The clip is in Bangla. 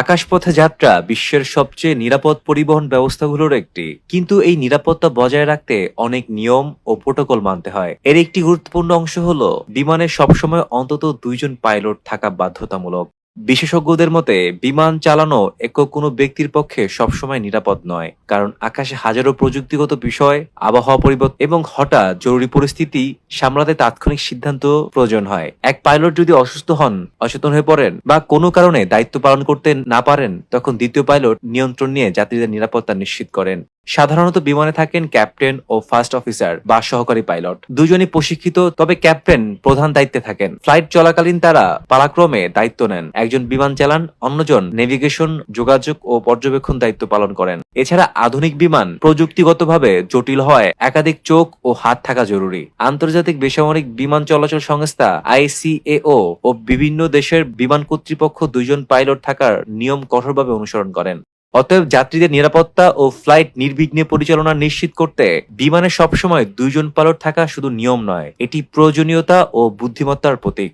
আকাশপথে যাত্রা বিশ্বের সবচেয়ে নিরাপদ পরিবহন ব্যবস্থাগুলোর একটি। কিন্তু এই নিরাপত্তা বজায় রাখতে অনেক নিয়ম ও প্রোটোকল মানতে হয়। এর একটি গুরুত্বপূর্ণ অংশ হল, বিমানে সবসময় অন্তত দুইজন পাইলট থাকা বাধ্যতামূলক। বিশেষজ্ঞদের মতে, বিমান চালানো একক কোনো ব্যক্তির পক্ষে সবসময় নিরাপদ নয়, কারণ আকাশে হাজারো প্রযুক্তিগত বিষয়, আবহাওয়া পরিবর্তন এবং হঠাৎ জরুরি পরিস্থিতি সামলাতে তাৎক্ষণিক সিদ্ধান্ত প্রয়োজন হয়। এক পাইলট যদি অসুস্থ হন, অচেতন হয়ে পড়েন বা কোনো কারণে দায়িত্ব পালন করতে না পারেন, তখন দ্বিতীয় পাইলট নিয়ন্ত্রণ নিয়ে যাত্রীদের নিরাপত্তা নিশ্চিত করেন। সাধারণত বিমানে থাকেন ক্যাপ্টেন ও ফার্স্ট অফিসার বা সহকারী পাইলট। দুজনই প্রশিক্ষিত, তবে ক্যাপ্টেন প্রধান দায়িত্বে থাকেন। ফ্লাইট চলাকালীন তারা পালাক্রমে দায়িত্ব নেন। একজন বিমান চালান, অন্যজন নেভিগেশন, যোগাযোগ ও পর্যবেক্ষণ দায়িত্ব পালন করেন। এছাড়া আধুনিক বিমান প্রযুক্তিগতভাবে জটিল হয় একাধিক চোখ ও হাত থাকা জরুরি। আন্তর্জাতিক বেসামরিক বিমান চলাচল সংস্থা আইসিএও ও বিভিন্ন দেশের বিমান কর্তৃপক্ষ দুইজন পাইলট থাকার নিয়ম কঠোরভাবে অনুসরণ করেন। অতএব যাত্রীদের নিরাপত্তা ও ফ্লাইট নির্বিঘ্নে পরিচালনা নিশ্চিত করতে বিমানে সবসময় দুইজন পাইলট থাকা শুধু নিয়ম নয়, এটি প্রয়োজনীয়তা ও বুদ্ধিমত্তার প্রতীক।